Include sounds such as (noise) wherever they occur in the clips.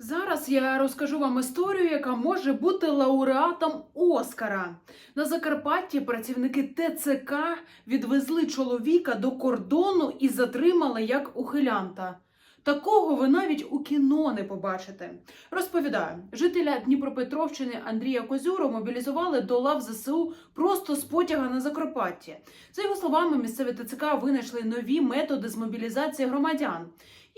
Зараз я розкажу вам історію, яка може бути лауреатом Оскара. На Закарпатті працівники ТЦК відвезли чоловіка до кордону і затримали як ухилянта. Такого ви навіть у кіно не побачите. Розповідаю, жителя Дніпропетровщини Андрія Козюру мобілізували до лав ЗСУ просто з потяга на Закарпатті. За його словами, місцеві ТЦК винайшли нові методи з мобілізації громадян.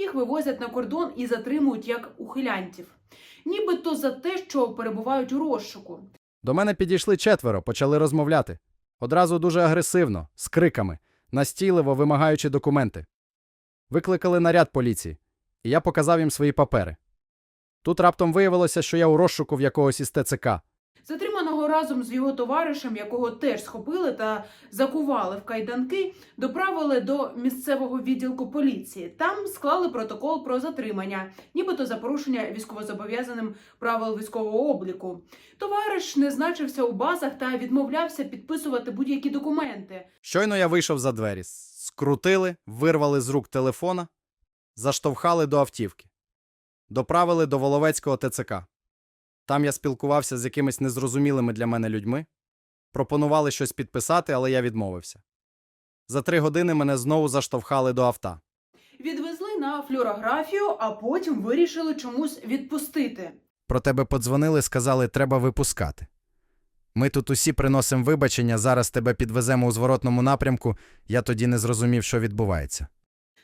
Їх вивозять на кордон і затримують як ухилянтів, нібито за те, що перебувають у розшуку. До мене підійшли четверо, почали розмовляти. Одразу дуже агресивно, з криками, настійливо вимагаючи документи. Викликали наряд поліції, і я показав їм свої папери. Тут раптом виявилося, що я у розшуку в якогось із ТЦК. Затриманого разом з його товаришем, якого теж схопили та закували в кайданки, доправили до місцевого відділку поліції. Там склали протокол про затримання, нібито за порушення військовозобов'язаним правил військового обліку. Товариш не значився у базах та відмовлявся підписувати будь-які документи. Щойно я вийшов за двері, скрутили, вирвали з рук телефона, заштовхали до автівки, доправили до Воловецького ТЦК. Там я спілкувався з якимись незрозумілими для мене людьми, пропонували щось підписати, але я відмовився. За три години мене знову заштовхали до авто. Відвезли на флюорографію, а потім вирішили чомусь відпустити. Про тебе подзвонили, сказали, треба випускати. Ми тут усі приносимо вибачення, зараз тебе підвеземо у зворотному напрямку, я тоді не зрозумів, що відбувається.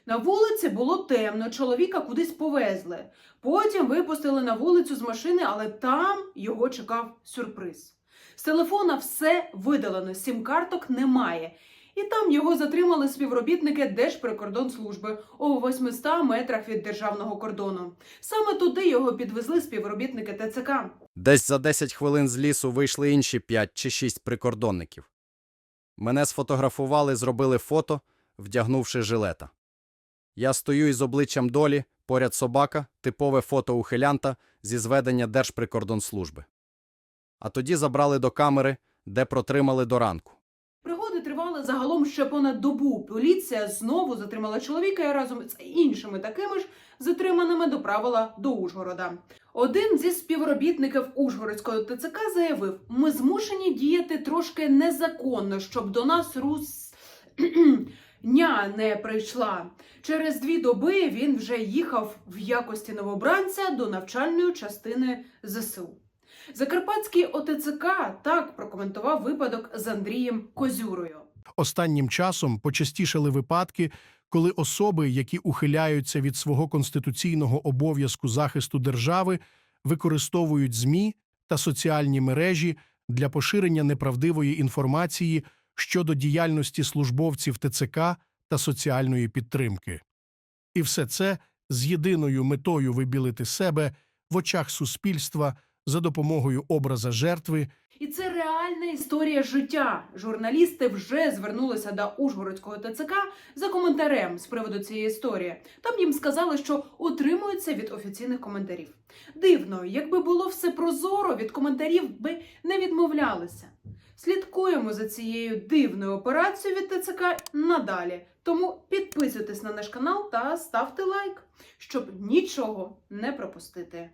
На вулиці було темно, чоловіка кудись повезли. Потім випустили на вулицю з машини, але там його чекав сюрприз. З телефона все видалено, сім-карток немає. І там його затримали співробітники Держприкордонслужби у 800 метрах від державного кордону. Саме туди його підвезли співробітники ТЦК. Десь за 10 хвилин з лісу вийшли інші 5 чи 6 прикордонників. Мене сфотографували, зробили фото, вдягнувши жилета. Я стою із обличчям долі, поряд собака, типове фото ухилянта зі зведення Держприкордонслужби. А тоді забрали до камери, де протримали до ранку. Пригоди тривали загалом ще понад добу. Поліція знову затримала чоловіка і разом з іншими такими ж затриманими доправила до Ужгорода. Один зі співробітників Ужгородського ТЦК заявив: ми змушені діяти трошки незаконно, щоб до нас рус. (clears throat) Ня не прийшла. Через дві доби він вже їхав в якості новобранця до навчальної частини ЗСУ. Закарпатський ОТЦК так прокоментував випадок з Андрієм Козюрою. Останнім часом почастішали випадки, коли особи, які ухиляються від свого конституційного обов'язку захисту держави, використовують ЗМІ та соціальні мережі для поширення неправдивої інформації щодо діяльності службовців ТЦК та соціальної підтримки. І все це з єдиною метою вибілити себе в очах суспільства за допомогою образа жертви І це реальна історія життя. Журналісти вже звернулися до Ужгородського ТЦК за коментарем з приводу цієї історії. Там їм сказали, що утримуються від офіційних коментарів. Дивно, якби було все прозоро, від коментарів би не відмовлялися. Слідкуємо за цією дивною операцією від ТЦК надалі. Тому підписуйтесь на наш канал та ставте лайк, щоб нічого не пропустити.